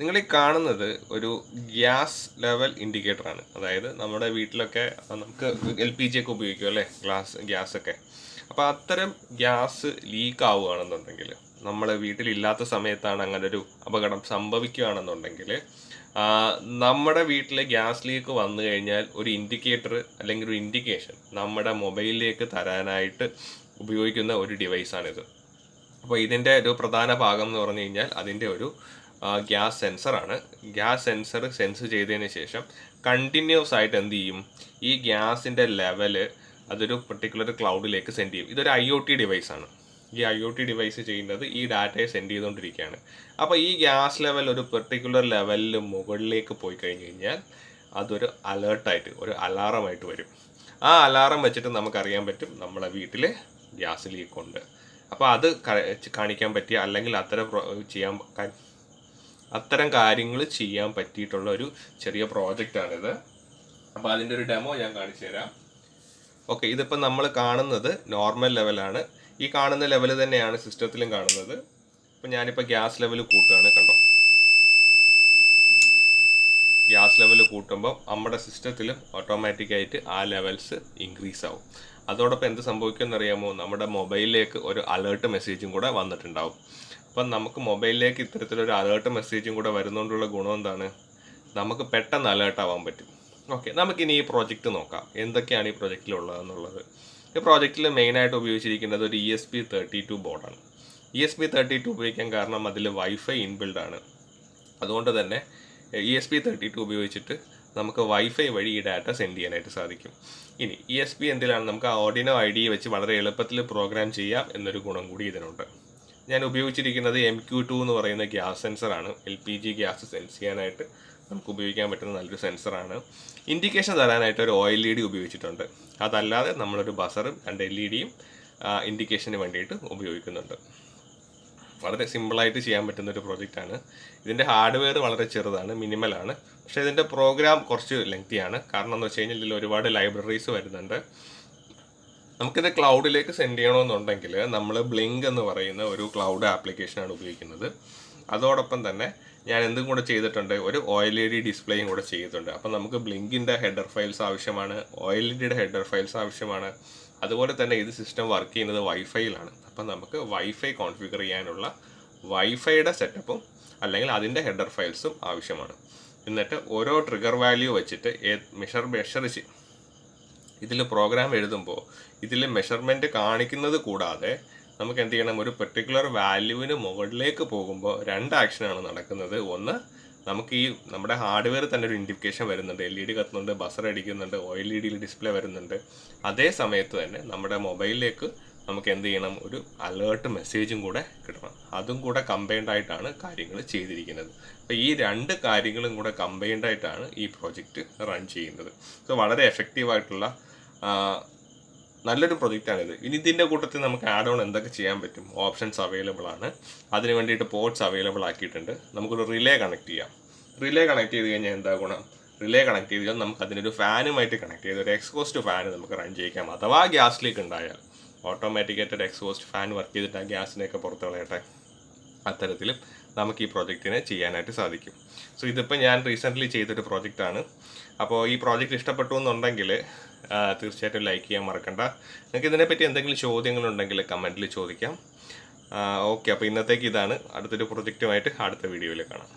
നിങ്ങൾ ഈ കാണുന്നത് ഒരു ഗ്യാസ് ലെവൽ ഇൻഡിക്കേറ്റർ ആണ് അതായത് നമ്മുടെ വീട്ടിലൊക്കെ നമുക്ക് എൽ പി ജി ഒക്കെ ഉപയോഗിക്കും അല്ലേ? ഗ്ലാസ് ഗ്യാസ് ഒക്കെ അപ്പോൾ അത്തരം ഗ്യാസ് ലീക്ക് ആവുകയാണെന്നുണ്ടെങ്കിൽ നമ്മൾ വീട്ടിലില്ലാത്ത സമയത്താണ് അങ്ങനെ ഒരു അപകടം സംഭവിക്കുകയാണെന്നുണ്ടെങ്കിൽ നമ്മുടെ വീട്ടിലെ ഗ്യാസ് ലീക്ക് വന്നു കഴിഞ്ഞാൽ ഒരു ഇൻഡിക്കേറ്റർ അല്ലെങ്കിൽ ഒരു ഇൻഡിക്കേഷൻ നമ്മുടെ മൊബൈലിലേക്ക് തരാനായിട്ട് ഉപയോഗിക്കുന്ന ഒരു ഡിവൈസാണിത്. അപ്പോൾ ഇതിന്റെ ഒരു പ്രധാന ഭാഗം എന്ന് പറഞ്ഞു കഴിഞ്ഞാൽ അതിന്റെ ഒരു ഗ്യാസ് സെൻസറാണ് ഗ്യാസ് സെൻസർ സെൻസ് ചെയ്തതിന് ശേഷം കണ്ടിന്യൂസ് ആയിട്ട് എന്ത് ചെയ്യും? ഈ ഗ്യാസിന്റെ ലെവൽ അതൊരു പെർട്ടിക്കുലർ ക്ലൗഡിലേക്ക് സെൻഡ് ചെയ്യും. ഇതൊരു ഐ ഒ ടി ഡിവൈസാണ് ഈ ഐ ഒ ടി ഡിവൈസ് ചെയ്യുന്നത് ഈ ഡാറ്റയെ സെൻഡ് ചെയ്തുകൊണ്ടിരിക്കുകയാണ്. അപ്പോൾ ഈ ഗ്യാസ് ലെവൽ ഒരു പെർട്ടിക്കുലർ ലെവലിൽ മുകളിലേക്ക് പോയി കഴിഞ്ഞ് കഴിഞ്ഞാൽ അതൊരു അലേർട്ടായിട്ട് ഒരു അലാറമായിട്ട് വരും. ആ അലാറം വെച്ചിട്ട് നമുക്കറിയാൻ പറ്റും നമ്മളെ വീട്ടിൽ ഗ്യാസ് ലീക്ക് ഉണ്ട്. അപ്പോൾ അത് കാണിക്കാൻ പറ്റിയ അല്ലെങ്കിൽ അത്തരം ചെയ്യാൻ അത്തരം കാര്യങ്ങൾ ചെയ്യാൻ പറ്റിയിട്ടുള്ള ഒരു ചെറിയ പ്രോജക്റ്റാണിത് അപ്പോൾ അതിന്റെ ഒരു ഡെമോ ഞാൻ കാണിച്ചു തരാം. ഓക്കെ ഇതിപ്പോൾ നമ്മൾ കാണുന്നത് നോർമൽ ലെവലാണ് ഈ കാണുന്ന ലെവൽ തന്നെയാണ് സിസ്റ്റത്തിലും കാണുന്നത്. ഇപ്പം ഞാനിപ്പോൾ ഗ്യാസ് ലെവൽ കൂട്ടുകയാണ് കണ്ടോ? ലെവൽ കൂട്ടുമ്പോൾ നമ്മുടെ സിസ്റ്റത്തിലും ഓട്ടോമാറ്റിക്കായിട്ട് ആ ലെവൽസ് ഇൻക്രീസ് ആവും. അതോടൊപ്പം എന്ത് സംഭവിക്കുമെന്ന് അറിയാമോ നമ്മുടെ മൊബൈലിലേക്ക് ഒരു അലേർട്ട് മെസ്സേജും കൂടെ വന്നിട്ടുണ്ടാവും. അപ്പം നമുക്ക് മൊബൈലിലേക്ക് ഇത്തരത്തിലൊരു അലേർട്ട് മെസ്സേജും കൂടെ വരുന്നതുകൊണ്ടുള്ള ഗുണം എന്താണ്? നമുക്ക് പെട്ടെന്ന് അലേർട്ട് ആവാൻ പറ്റും. ഓക്കെ നമുക്കിനി ഈ പ്രോജക്റ്റ് നോക്കാം. എന്തൊക്കെയാണ് ഈ പ്രോജക്റ്റിലുള്ളതെന്നുള്ളത് ഈ പ്രോജക്റ്റിൽ മെയിനായിട്ട് ഉപയോഗിച്ചിരിക്കുന്നത് ഒരു E S P thirty two ബോർഡാണ് E S P thirty two ഉപയോഗിക്കാൻ കാരണം അതിൽ വൈഫൈ ഇൻബിൽഡ് ആണ്. അതുകൊണ്ട് തന്നെ E S P thirty two ഉപയോഗിച്ചിട്ട് നമുക്ക് വൈഫൈ വഴി ഈ ഡാറ്റ സെൻഡ് ചെയ്യാനായിട്ട് സാധിക്കും. ഇനി ഇ എസ് പി എന്തിലാണ്? നമുക്ക് ആ ഓർഡിനോ ഐ ഡി വെച്ച് വളരെ എളുപ്പത്തിൽ പ്രോഗ്രാം ചെയ്യാം എന്നൊരു ഗുണം കൂടി ഇതിനുണ്ട്. ഞാൻ ഉപയോഗിച്ചിരിക്കുന്നത് എം ക്യു ടു എന്ന് പറയുന്ന gas സെൻസറാണ് L P G gas sense ചെയ്യാനായിട്ട് നമുക്ക് ഉപയോഗിക്കാൻ പറ്റുന്ന നല്ലൊരു സെൻസറാണ് ഇൻഡിക്കേഷൻ തരാനായിട്ട് ഒരു എൽ ഇ ഡി ഉപയോഗിച്ചിട്ടുണ്ട്. അതല്ലാതെ നമ്മളൊരു ബസറും രണ്ട് എൽ ഇ ഡിയും ഇൻഡിക്കേഷന് വേണ്ടിയിട്ട് ഉപയോഗിക്കുന്നുണ്ട്. വളരെ സിമ്പിളായിട്ട് ചെയ്യാൻ പറ്റുന്ന ഒരു പ്രോജക്റ്റ് ആണ്. ഇതിന്റെ ഹാർഡ്വെയർ വളരെ ചെറുതാണ് മിനിമലാണ് പക്ഷേ ഇതിന്റെ പ്രോഗ്രാം കുറച്ച് ലെങ്തിയാണ് കാരണം എന്ന് വെച്ച് കഴിഞ്ഞാൽ ഇതിൽ ഒരുപാട് ലൈബ്രറീസ് വരുന്നുണ്ട്. നമുക്കിത് ക്ലൗഡിലേക്ക് സെൻഡ് ചെയ്യണമെന്നുണ്ടെങ്കിൽ നമ്മൾ ബ്ലിങ്ക് എന്ന് പറയുന്ന ഒരു ക്ലൗഡ് ആപ്ലിക്കേഷനാണ് ഉപയോഗിക്കുന്നത്. അതോടൊപ്പം തന്നെ ഞാൻ എന്തും കൂടെ ചെയ്തിട്ടുണ്ട് ഒരു എൽ ഇ ഡി ഡിസ്പ്ലേയും കൂടെ ചെയ്തിട്ടുണ്ട്. അപ്പം നമുക്ക് ബ്ലിങ്കിന്റെ ഹെഡർ ഫയൽസ് ആവശ്യമാണ് ഒ എൽ ഇ ഡിയുടെ ഹെഡർ ഫയൽസ് ആവശ്യമാണ്. അതുപോലെ തന്നെ ഇത് സിസ്റ്റം വർക്ക് ചെയ്യുന്നത് വൈഫൈയിലാണ് അപ്പം നമുക്ക് വൈഫൈ കോൺഫിഗർ ചെയ്യാനുള്ള വൈഫൈയുടെ സെറ്റപ്പും അല്ലെങ്കിൽ അതിന്റെ ഹെഡർ ഫയൽസും ആവശ്യമാണ്. എന്നിട്ട് ഓരോ ട്രിഗർ വാല്യൂ വെച്ചിട്ട് മെഷർ മെഷർ ഇതിൽ പ്രോഗ്രാം എഴുതുമ്പോൾ ഇതിൽ മെഷർമെന്റ് കാണിക്കുന്നത് കൂടാതെ നമുക്ക് എന്ത് ചെയ്യണം? ഒരു പെർട്ടിക്കുലർ വാല്യൂവിന് മുകളിലേക്ക് പോകുമ്പോൾ രണ്ട് ആക്ഷനാണ് നടക്കുന്നത്. ഒന്ന് നമുക്ക് ഈ നമ്മുടെ ഹാർഡ്വെയർ തന്നെ ഒരു ഇൻഡിക്കേഷൻ വരുന്നുണ്ട്. എൽ ഇ ഡി കത്തുന്നുണ്ട് ബസർ അടിക്കുന്നുണ്ട് ഒ എൽ ഇ ഡിയിൽ ഡിസ്പ്ലേ വരുന്നുണ്ട്. അതേ സമയത്ത് തന്നെ നമ്മുടെ മൊബൈലിലേക്ക് നമുക്ക് എന്ത് ചെയ്യണം? ഒരു അലേർട്ട് മെസ്സേജും കൂടെ കിട്ടണം. അതും കൂടെ കമ്പൈൻഡ് ആയിട്ടാണ് കാര്യങ്ങൾ ചെയ്തിരിക്കുന്നത്. അപ്പോൾ ഈ രണ്ട് കാര്യങ്ങളും കൂടെ കമ്പൈൻഡ് ആയിട്ടാണ് ഈ പ്രോജക്റ്റ് റൺ ചെയ്യുന്നത്. സോ വളരെ എഫക്റ്റീവ് ആയിട്ടുള്ള ആ, നല്ലൊരു പ്രൊജക്റ്റാണിത്. ഇനി ഇതിന്റെ കൂട്ടത്തിൽ നമുക്ക് ആഡ് ഓൺ എന്തൊക്കെ ചെയ്യാൻ പറ്റും? ഓപ്ഷൻസ് അവൈലബിൾ ആണ്. അതിന് വേണ്ടിയിട്ട് പോർട്ട്സ് അവൈലബിൾ ആക്കിയിട്ടുണ്ട്. നമുക്കൊരു റിലേ കണക്ട് ചെയ്യാം. റിലേ കണക്ട് ചെയ്ത് കഴിഞ്ഞാൽ എന്താ ഗുണം? റിലേ കണക്ട് ചെയ്ത് കഴിഞ്ഞാൽ നമുക്ക് അതിനൊരു ഫാനുമായിട്ട് കണക്ട് ചെയ്ത് ഒരു എക്സ്പോസ്റ്റ് ഫാൻ നമുക്ക് റൺ ചെയ്യിക്കാം. അഥവാ ഗ്യാസ് ലീക്ക് ഉണ്ടായാൽ. ഓട്ടോമാറ്റിക്കായിട്ട് ഒരു എക്സ്പോസ്റ്റ് ഫാൻ വർക്ക് ചെയ്തിട്ട് ആ ഗ്യാസിനെയൊക്കെ പുറത്ത് കളയട്ടെ. അത്തരത്തിൽ നമുക്ക് ഈ പ്രോജക്റ്റിനെ ചെയ്യാനായിട്ട് സാധിക്കും. സോ ഇതിപ്പോൾ ഞാൻ റീസെന്റ്ലി ചെയ്തൊരു പ്രോജക്റ്റാണ്. അപ്പോൾ ഈ പ്രോജക്റ്റ് ഇഷ്ടപ്പെട്ടു എന്നുണ്ടെങ്കിൽ തീർച്ചയായിട്ടും ലൈക്ക് ചെയ്യാൻ മറക്കണ്ട. നിങ്ങൾക്ക് ഇതിനെപ്പറ്റി എന്തെങ്കിലും ചോദ്യങ്ങളുണ്ടെങ്കിൽ കമന്റിൽ ചോദിക്കാം. ഓക്കെ അപ്പോൾ ഇന്നത്തേക്ക് ഇതാണ്. അടുത്തൊരു പ്രൊജക്റ്റുമായിട്ട് അടുത്ത വീഡിയോയിൽ കാണാം.